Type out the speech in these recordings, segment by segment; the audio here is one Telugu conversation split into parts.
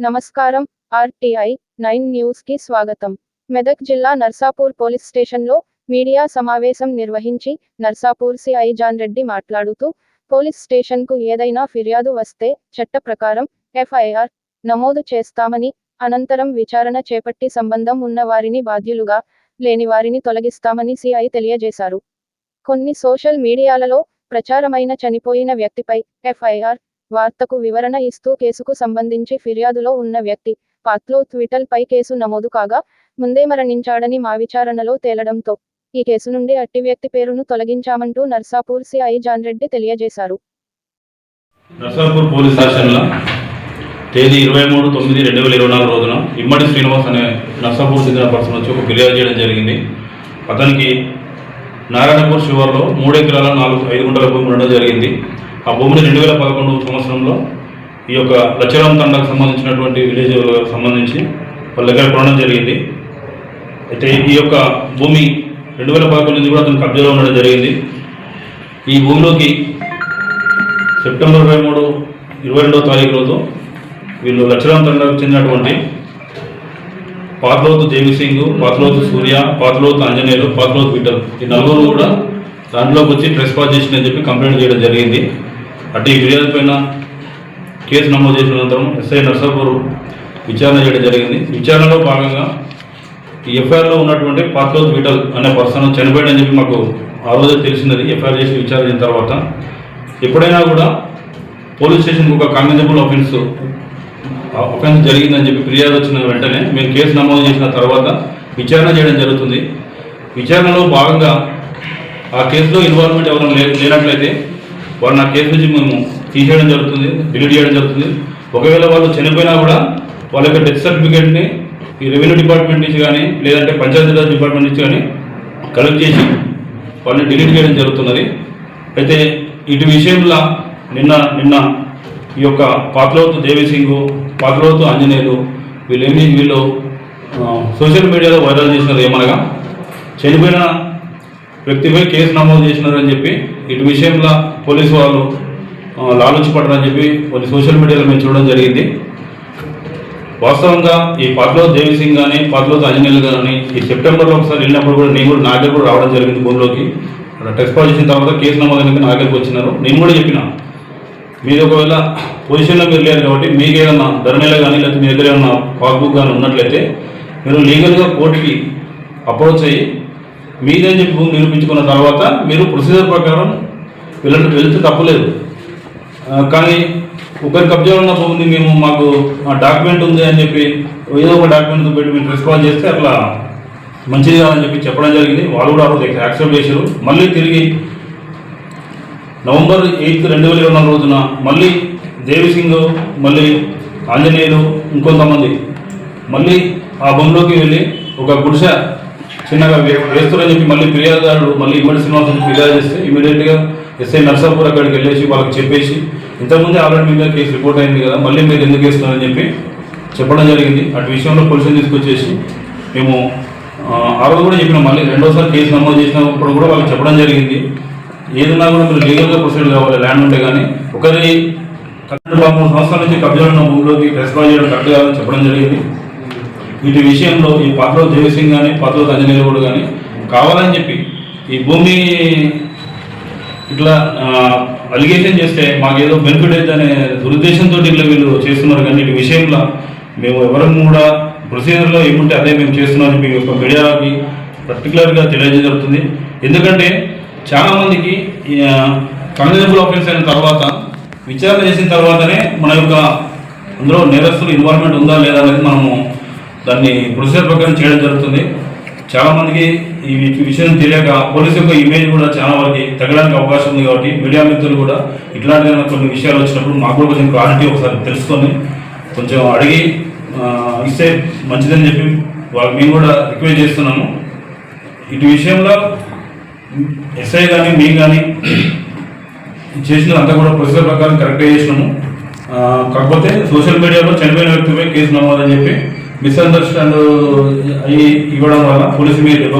నమస్కారం ఆర్టీఐ నైన్ న్యూస్కి స్వాగతం. మెదక్ జిల్లా నర్సాపూర్ పోలీస్ స్టేషన్లో మీడియా సమావేశం నిర్వహించి నర్సాపూర్ సిఐ జాన్ రెడ్డి మాట్లాడుతూ పోలీస్ స్టేషన్కు ఏదైనా ఫిర్యాదు వస్తే చట్ట ప్రకారం ఎఫ్ఐఆర్ నమోదు చేస్తామని అనంతరం విచారణ చేపట్టి సంబంధం ఉన్న వారిని బాధ్యులుగా లేని వారిని తొలగిస్తామని సిఐ తెలియజేశారు. కొన్ని సోషల్ మీడియాలలో ప్రచారమైన చనిపోయిన వ్యక్తిపై ఎఫ్ఐఆర్ వార్తకు వివరణ ఇస్తూ కేసుకు సంబంధించి ఫిర్యాదులో ఉన్న వ్యక్తి పాత్లో ట్విటర్ పై కేసు నమోదు కాగా ముందే మరణించాడని మా విచారణలో తేలడంతో ఈ కేసు నుండి అట్టి వ్యక్తి పేరును తొలగించామంటూ నర్సాపూర్ సిఐ జాన్ రెడ్డి తెలియజేశారు. నర్సాపూర్ పోలీస్ స్టేషన్లో తేదీ ఇరవై మూడు తొమ్మిది రెండు వేల ఇరవై నాలుగు రోజున ఇమ్మడి శ్రీనివాస్ అనే నర్సాపూర్ చెందిన పర్సన్ వచ్చి ఒక ఫిర్యాదు చేయడం జరిగింది. అతనికి నారాయణపూర్ శివార్లో మూడు ఎకరాల నాలుగు ఐదు గుంటల భూమి ఉండడం జరిగింది. ఆ భూమిని రెండు వేల పదకొండు సంవత్సరంలో ఈ యొక్క లచ్చరాం తండాకు సంబంధించినటువంటి విలేజ్ సంబంధించి వాళ్ళ దగ్గర కొనడం జరిగింది. అయితే ఈ యొక్క భూమి రెండు వేల పదకొండు నుంచి కూడా అతను కబ్జాలో ఉండడం జరిగింది. ఈ భూమిలోకి సెప్టెంబర్ ఇరవై మూడు ఇరవై రెండవ తారీఖు రోజు వీళ్ళు లక్షరాం తండాకు చెందినటువంటి పాతలోతు దేవి సింగ్ పాతలోతు సూర్య పాతలోతు ఆంజనేయులు పాతలోతు బిడ్డలు ఈ నలుగురు కూడా దాంట్లోకి వచ్చి ట్రెస్ పాస్ చేసిందని చెప్పి కంప్లైంట్ చేయడం జరిగింది. అటు ఈ ఫిర్యాదు పైన కేసు నమోదు చేసిన అనంతరం ఎస్ఐ నర్సాపూర్ విచారణ చేయడం జరిగింది. విచారణలో భాగంగా ఈ ఎఫ్ఐఆర్లో ఉన్నటువంటి పాత్రోత్ విఠల్ అనే పర్సన్ చనిపోయాడని చెప్పి మాకు ఆ రోజే తెలిసినది. ఎఫ్ఐఆర్ చేసి విచారించిన తర్వాత ఎప్పుడైనా కూడా పోలీస్ స్టేషన్కి ఒక కాంగ్రెజబుల్ అఫెన్స్ అఫెన్స్ జరిగిందని చెప్పి ఫిర్యాదు వచ్చిన వెంటనే మేము కేసు నమోదు చేసిన తర్వాత విచారణ చేయడం జరుగుతుంది. విచారణలో భాగంగా ఆ కేసులో ఇన్వాల్వ్మెంట్ ఎవరైనా లేనట్లయితే వారిని నా కేసు నుంచి మేము తీసేయడం జరుగుతుంది డిలీట్ చేయడం జరుగుతుంది. ఒకవేళ వాళ్ళు చనిపోయినా కూడా వాళ్ళ యొక్క డెత్ సర్టిఫికేట్ని ఈ రెవెన్యూ డిపార్ట్మెంట్ నుంచి కానీ లేదంటే పంచాయతీరాజ్ డిపార్ట్మెంట్ నుంచి కానీ కలెక్ట్ చేసి వాళ్ళని డిలీట్ చేయడం జరుగుతున్నది. అయితే ఇటు విషయంలో నిన్న నిన్న ఈ యొక్క పాత్రవతు దేవిసింగ్ పాత్రవతు ఆంజనేయులు వీళ్ళేమి వీళ్ళు సోషల్ మీడియాలో వైరల్ చేసినారు ఏమనగా చనిపోయిన వ్యక్తిపై కేసు నమోదు చేసినారని చెప్పి ఇటు విషయంలో పోలీసు వాళ్ళు ఆ, చెప్పి కొన్ని సోషల్ మీడియాలో మేము చూడడం జరిగింది. వాస్తవంగా ఈ పాటలో దేవి సింగ్ కానీ పాటలో అంజనీయులు కానీ ఈ సెప్టెంబర్లో ఒకసారి వెళ్ళినప్పుడు కూడా నేను కూడా నా దగ్గర కూడా రావడం జరిగింది భూమిలోకి టెస్ట్ పాస్ చేసిన తర్వాత కేసు నమోదు నా దగ్గరకు వచ్చినారు. నేను కూడా చెప్పిన మీరు ఒకవేళ పొజిషన్లో మీరు లేరు కాబట్టి మీకు ఏదైనా ధరణిలో కానీ లేకపోతే మీ దగ్గర ఏమన్నా పాస్బుక్ కానీ ఉన్నట్లయితే మీరు లీగల్గా కోర్టుకి అప్రోచ్ అయ్యి మీదని చెప్పి భూమి నిరూపించుకున్న తర్వాత మీరు ప్రొసీజర్ ప్రకారం వెళ్ళ వెళ్తే తప్పలేదు కానీ ఒకరి కబ్జాలో ఉన్న భూమిని మేము మాకు ఆ డాక్యుమెంట్ ఉంది అని చెప్పి ఏదో ఒక డాక్యుమెంట్ పెట్టి మీరు రెస్పాండ్ చేస్తే అట్లా మంచిది కాదని చెప్పి చెప్పడం జరిగింది. వాళ్ళు కూడా ఆ రోజు యాక్సెప్ట్ చేశారు. మళ్ళీ తిరిగి నవంబర్ ఎయిత్ రెండు వేల ఇరవై నాలుగు రోజున మళ్ళీ దేవి సింగ్ మళ్ళీ ఆంజనేయులు ఇంకొంతమంది మళ్ళీ ఆ భూమిలోకి వెళ్ళి ఒక గుడిసె చిన్నగా వేస్తారని చెప్పి మళ్ళీ ఫిర్యాదుదారుడు మళ్ళీ ఇమ్మడి శ్రీనివాస్ అని ఫిర్యాదు చేస్తే ఇమీడియట్గా ఎస్ఐ నర్సాపూర్ అక్కడికి వెళ్ళేసి వాళ్ళకి చెప్పేసి ఇంతకుముందే ఆల్రెడీ మీద కేసు రిపోర్ట్ అయింది కదా మళ్ళీ మీరు ఎందుకు వేస్తున్నారని చెప్పి చెప్పడం జరిగింది. అటు విషయంలో పోలీసులు తీసుకొచ్చేసి మేము ఆ, రోజు కూడా చెప్పినాం మళ్ళీ రెండోసారి కేసు నమోదు చేసినప్పుడు కూడా వాళ్ళకి చెప్పడం జరిగింది. ఏదన్నా కూడా మీరు లీగల్గా ప్రొసీడ్ కావాలి ల్యాండ్ ఉంటే కానీ ఒకరి కరెక్ట్ మూడు సంవత్సరాల నుంచి కబ్జాలు ఉన్న భూమిలోకి ట్రెస్పాస్ చేయడం కరెక్ట్ కావాలని చెప్పడం జరిగింది. వీటి విషయంలో ఈ పాత్రో దేవసింగ్ కానీ పాత్రో అంజనేయులు కానీ కావాలని చెప్పి ఈ భూమి ఇట్లా అలిగేషన్ చేస్తే మాకేదో బెనిఫిట్ అయితే అనే దురుద్దేశంతో ఇట్లా వీళ్ళు చేస్తున్నారు. కానీ ఈ విషయంలో మేము ఎవరం కూడా ప్రొసీజర్లో ఏముంటే అదే మేము చేస్తున్నాం చెప్పి ఒక మీడియాకి పర్టికులర్గా తెలియజేయడం జరుగుతుంది. ఎందుకంటే చాలామందికి కన్వెనబుల్ ఆఫెన్స్ అయిన తర్వాత విచారణ చేసిన తర్వాతనే మన యొక్క అందులో నేరస్తులు ఇన్వాల్వ్మెంట్ ఉందా లేదా అనేది మనము దాన్ని ప్రొసీజర్ ప్రకారం చేయడం జరుగుతుంది. చాలా మందికి ఈ విషయం తెలియక పోలీసు యొక్క ఇమేజ్ కూడా చాలా వరకు తగ్గడానికి అవకాశం ఉంది కాబట్టి మీడియా మిత్రులు కూడా ఇట్లాంటి కొన్ని విషయాలు వచ్చినప్పుడు మాకు కూడా కొంచెం క్లారిటీ ఒకసారి తెలుసుకొని కొంచెం అడిగి ఇస్తే మంచిదని చెప్పి వాళ్ళు మేము కూడా రిక్వెస్ట్ చేస్తున్నాము. ఇటు విషయంలో ఎస్ఐ కానీ మీ కానీ చేసిన అంతా కూడా ప్రొసీజర్ ప్రకారం కరెక్ట్గా చేసినాము. కాకపోతే సోషల్ మీడియాలో చనిపోయిన వ్యక్తిపై కేసు నమోదని చెప్పి మిస్అండర్స్టాండ్ అయ్యి ఇవ్వడం వల్ల పోలీసు మీద దెబ్బ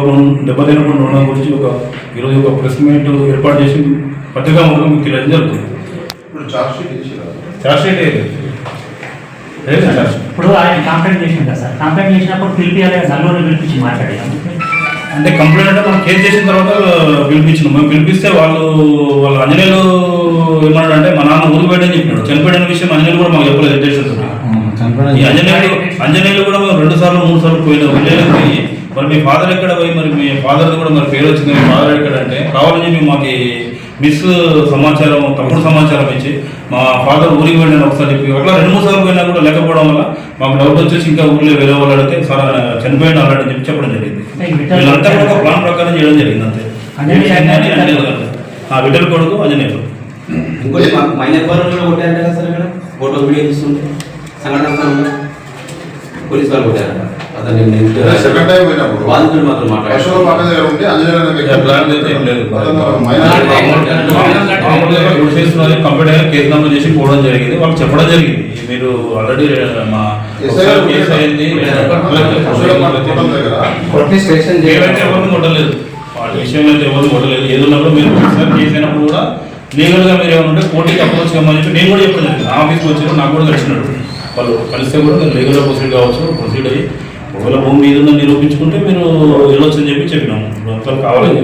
దెబ్బతినకుండా ఉండడం గురించి ఒక ఈరోజు ఒక ప్రెస్ మీట్ ఏర్పాటు చేసి పత్రికా ముఖం మీకు తెలియజేయడం జరుగుతుంది. ఇప్పుడు చార్జ్ షీట్ ఇప్పుడు ఆయన కంప్లైంట్ చేసింది కదా సార్. కంప్లైంట్ చేసినప్పుడు పిలిపియాలి నలుగురు పిలిపించి మాట్లాడాము అంటే కంప్లైంట్ అంటే మనం కేసు చేసిన తర్వాత పిలిపించినాం. మేము పిలిపిస్తే వాళ్ళు వాళ్ళ అంజనేయులు ఏమన్నాడు అంటే మా నాన్న ఊరికి పోయాడని చెప్పినాడు. చనిపోయిన విషయం అంజనేయులు కూడా మాకు చెప్పలేదు. ఇంటెన్షన్ ఈ అంజనేయులు అంజనేయులు కూడా మేము రెండు సార్లు మూడు సార్లు పోయినాం. విజయనగరం పోయి మరి మీ ఫాదర్ ఎక్కడ పోయి మరి మీ ఫాదర్ కూడా మరి పేరు వచ్చింది. మీ ఫాదర్ ఎక్కడ అంటే కావాలని చెప్పి మాకు మిస్ సమాచారం తప్పుడు సమాచారం ఇచ్చి మా ఫాదర్ ఊరికి వెళ్ళిన ఒకసారి చెప్పి. అట్లా రెండు మూడు సార్లు పోయినా కూడా లేకపోవడం వల్ల మాకు డౌట్ వచ్చేసి ఇంకా ఊర్లో వేరే వాళ్ళు అడిగితే సార్ ఆయన చనిపోయిన అలాంటి చెప్పి చెప్పడం జరిగింది. వీళ్ళంతా కూడా ఒక ప్లాన్ ప్రకారం చేయడం జరిగింది అంతే. అంజనేయులు అంజనేయులు అంజనేయులు. ఆ విఠల్ కొడుకు అంజనేయులు. ఇంకోటి మైనర్ కొట్టారంట కదా సార్ ఇక్కడ ఫోటో వీడియో చూస్తుంటే. సంఘటన పోలీస్ వాళ్ళు అతన్ని సెకండ్ టైం పోయినప్పుడు? బాధితుడు మాత్రం ఉంటే కేసు నమోదు చేసి పోవడం జరిగింది. వాళ్ళు చెప్పడం జరిగింది. మీరు ఆల్రెడీ మా కేసు అయింది. ఎవరిని కొట్టలేదు. విషయంలో అయితే కొట్టలేదు. ఏది ఉన్నప్పుడు మీరు ఒకసారి కేసు అయినప్పుడు కూడా మీరు ఉంటే కోర్టుకి అప్రోచ్ కమ్మని చెప్పి నేను కూడా చెప్పడం జరిగింది. ఆఫీస్కి వచ్చారు నాకు కూడా కలిసినాడు వాళ్ళు కలిస్తే కూడా మీరు లీగల్గా ప్రొసీడ్ కావచ్చు ప్రొసీడ్ అయ్యి ఒకవేళ భూమి మీద ఉందని నిరూపించుకుంటే మీరు వెళ్ళొచ్చు అని చెప్పి చెప్పినాము ఒకవేళ కావాలని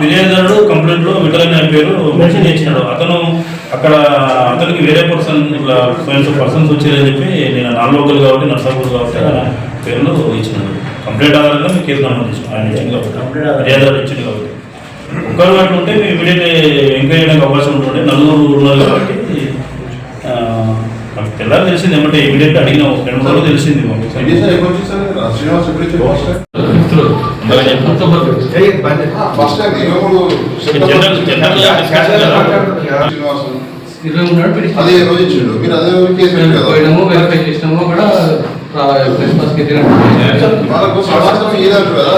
ఫిర్యాదుదారుడు కంప్లైంట్లో విఠలన్ అనే పేరు మెన్షన్ చేసినాడు అతను అక్కడ అతనికి వేరే పర్సన్ ఇట్లా ఫైన్స్ పర్సన్స్ వచ్చారని చెప్పి నేను నాన్ లోకల్ కాబట్టి నర్సాపూర్ కాబట్టి పేర్లు ఇచ్చినాడు. కంప్లైంట్ ఆధారంగా మీకు కేసు నమోదు చేసినాం ఆయన ఇచ్చింది కాబట్టి. ఇచ్చింది కాబట్టి. అట్లా ఉంటే మేము ఇమీడియట్ ఎంక్వైరీ చేయడానికి అవకాశం ఉంటుండే. నలుగురు ఉన్నారు కాబట్టి మాకు తెల్లారి తెలిసింది ఏమంటే ఇమీడియట్ అడిగిన ఒక రెండు మూడు రోజులు తెలిసింది అదే రోజు ఇచ్చిండు? మీరు అదే రోజు కేసు పోయినాము వెరిఫై చేసినాము వాళ్ళకు సమాచారం ఏదంటారు కదా.